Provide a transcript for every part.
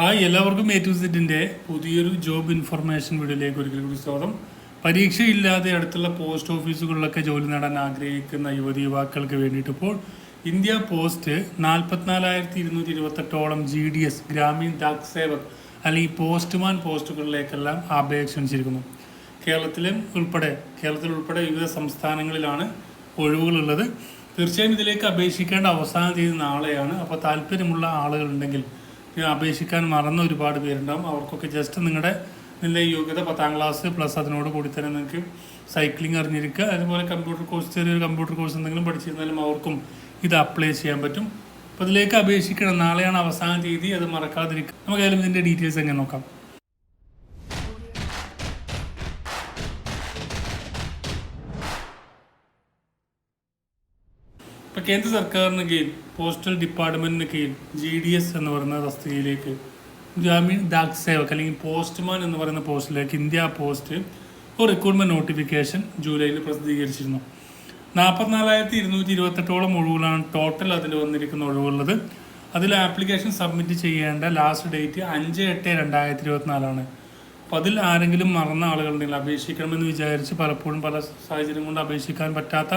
Hi എല്ലാവർക്കും A to സെറ്റിന്റെ പുതിയൊരു ജോബ് ഇൻഫർമേഷൻ വീഡിയോയിലേക്ക് ഒരിക്കൽ കൂടി സ്വാഗതം. പരീക്ഷയില്ലാതെ അടുത്തുള്ള പോസ്റ്റ് ഓഫീസുകളിലൊക്കെ ജോലി നേടാൻ ആഗ്രഹിക്കുന്ന യുവതി യുവാക്കൾക്ക് വേണ്ടിയിട്ട് ഇപ്പോൾ ഇന്ത്യ പോസ്റ്റ് നാൽപ്പത്തിനാലായിരത്തി ഇരുന്നൂറ്റി ഇരുപത്തെട്ടോളം G D S Gramin Dak Sevak അല്ലെങ്കിൽ പോസ്റ്റ്മാൻ പോസ്റ്റുകളിലേക്കെല്ലാം അപേക്ഷ ക്ഷണിച്ചിരിക്കുന്നു കേരളത്തിലും ഉൾപ്പെടെ കേരളത്തിൽ ഉൾപ്പെടെ വിവിധ സംസ്ഥാനങ്ങളിലാണ് ഒഴിവുകളുള്ളത്. തീർച്ചയായും ഇതിലേക്ക് അപേക്ഷിക്കേണ്ട അവസാന തീയതി നാളെയാണ്. അപ്പോൾ താല്പര്യമുള്ള ആളുകളുണ്ടെങ്കിൽ അപേക്ഷിക്കാൻ മറന്ന ഒരുപാട് പേരുണ്ടാവും. അവർക്കൊക്കെ ജസ്റ്റ് നിങ്ങളുടെ നിങ്ങളുടെ യോഗ്യത പത്താം ക്ലാസ് പ്ലസ് അതിനോട് കൂടി തന്നെ നിങ്ങൾക്ക് സൈക്ലിംഗ് അറിഞ്ഞിരിക്കുക. അതുപോലെ കമ്പ്യൂട്ടർ കോഴ്സ് ചെറിയൊരു കമ്പ്യൂട്ടർ കോഴ്സ് എന്തെങ്കിലും പഠിച്ചിരുന്നാലും അവർക്കും ഇത് അപ്ലൈ ചെയ്യാൻ പറ്റും. അപ്പോൾ ഇതിലേക്ക് അപേക്ഷിക്കണം. നാളെയാണ് അവസാന തീയതി. അത് മറക്കാതിരിക്കുക നമുക്ക് അതിലും ഇതിന്റെ ഡീറ്റെയിൽസ് എങ്ങനെ നോക്കാം? ഇപ്പൊ കേന്ദ്ര സർക്കാരിന് കീഴിൽ പോസ്റ്റൽ ഡിപ്പാർട്ട്മെന്റിന് കീഴിൽ ജി ഡി എസ് എന്ന് പറയുന്ന തസ്തികയിലേക്ക് ഗ്രാമീൺ ഡാക് സേവക് അല്ലെങ്കിൽ പോസ്റ്റ്മാൻ എന്ന് പറയുന്ന പോസ്റ്റിലേക്ക് ഇന്ത്യ പോസ്റ്റ് ഒരു റിക്രൂട്ട്മെന്റ് നോട്ടിഫിക്കേഷൻ ജൂലൈയിൽ പ്രസിദ്ധീകരിച്ചിരുന്നു. നാൽപ്പത്തിനാലായിരത്തി ഇരുന്നൂറ്റി ഇരുപത്തെട്ടോളം ഒഴിവുകളാണ് ടോട്ടൽ അതിൽ വന്നിരിക്കുന്ന ഒഴിവുള്ളത്. അതിൽ ആപ്ലിക്കേഷൻ സബ്മിറ്റ് ചെയ്യേണ്ട ലാസ്റ്റ് ഡേറ്റ് അഞ്ച് എട്ട് രണ്ടായിരത്തി ഇരുപത്തിനാലാണ് അപ്പോൾ അതിൽ ആരെങ്കിലും മറന്ന ആളുകളുണ്ടെങ്കിൽ അപേക്ഷിക്കണമെന്ന് വിചാരിച്ച് പലപ്പോഴും പല സാഹചര്യം കൊണ്ട് അപേക്ഷിക്കാൻ പറ്റാത്ത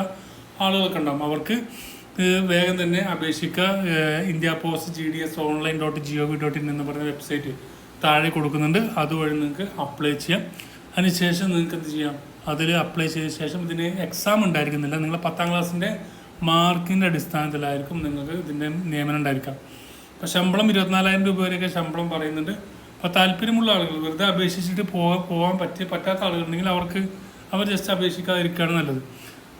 ആളുകളൊക്കെ ഉണ്ടാകും അവർക്ക് വേഗം തന്നെ അപേക്ഷിക്കുക India post G D S online dot G O V dot in എന്ന് പറയുന്ന വെബ്സൈറ്റ് താഴെ കൊടുക്കുന്നുണ്ട്. അതുവഴി നിങ്ങൾക്ക് അപ്ലൈ ചെയ്യാം. അതിനുശേഷം നിങ്ങൾക്ക് എന്ത് ചെയ്യാം? അതിൽ അപ്ലൈ ചെയ്ത ശേഷം ഇതിന് എക്സാം ഉണ്ടായിരിക്കുന്നില്ല. നിങ്ങൾ പത്താം ക്ലാസ്സിന്റെ മാർക്കിന്റെ അടിസ്ഥാനത്തിലായിരിക്കും നിങ്ങൾക്ക് ഇതിന്റെ നിയമനം ഉണ്ടായിരിക്കാം അപ്പോൾ ശമ്പളം ഇരുപത്തിനാലായിരം രൂപ വരെയൊക്കെ ശമ്പളം പറയുന്നുണ്ട്. അപ്പോൾ താല്പര്യമുള്ള ആളുകൾ വെറുതെ അപേക്ഷിച്ചിട്ട് പോകാൻ പോകാൻ പറ്റിയ പറ്റാത്ത ആളുകളുണ്ടെങ്കിൽ അവർക്ക് അവർ ജസ്റ്റ് അപേക്ഷിക്കാതിരിക്കുകയാണ് നല്ലത്.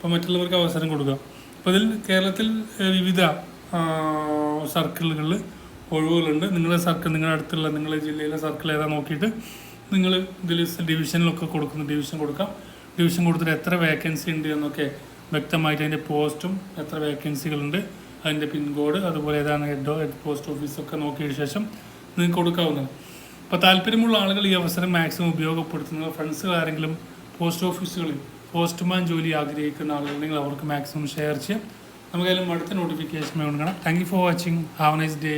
അപ്പോൾ മറ്റുള്ളവർക്ക് അവസരം കൊടുക്കുക അപ്പോൾ ഇതിൽ കേരളത്തിൽ വിവിധ സർക്കിളുകളിൽ ഒഴിവുകളുണ്ട്. നിങ്ങളുടെ സർക്കിൾ നിങ്ങളുടെ അടുത്തുള്ള നിങ്ങളുടെ ജില്ലയിലെ സർക്കിൾ ഏതാ നോക്കിയിട്ട് നിങ്ങൾ ഇതിൽ ഡിവിഷനിലൊക്കെ കൊടുക്കുന്ന ഡിവിഷൻ കൊടുക്കാം. ഡിവിഷൻ കൊടുത്തിട്ട് എത്ര വേക്കൻസി ഉണ്ട് എന്നൊക്കെ വ്യക്തമായിട്ട് അതിന്റെ പോസ്റ്റും എത്ര വേക്കൻസികളുണ്ട് അതിന്റെ പിൻകോഡ് അതുപോലെ ഏതാണ് ഹെഡ് ഹെഡ് പോസ്റ്റ് ഓഫീസൊക്കെ നോക്കിയ ശേഷം നിങ്ങൾക്ക് കൊടുക്കാവുന്നതാണ്. അപ്പോൾ താല്പര്യമുള്ള ആളുകൾ ഈ അവസരം മാക്സിമം ഉപയോഗപ്പെടുത്തുന്നത് ഫ്രണ്ട്സുകൾ ആരെങ്കിലും പോസ്റ്റ് ഓഫീസുകളിൽ പോസ്റ്റ്മാൻ ജോലി ആഗ്രഹിക്കുന്ന ആളുകളുണ്ടെങ്കിൽ അവർക്ക് മാക്സിമം ഷെയർ ചെയ്യാം. നമുക്കതിലും അടുത്ത നോട്ടിഫിക്കേഷൻ വേണം thank you for watching have nice day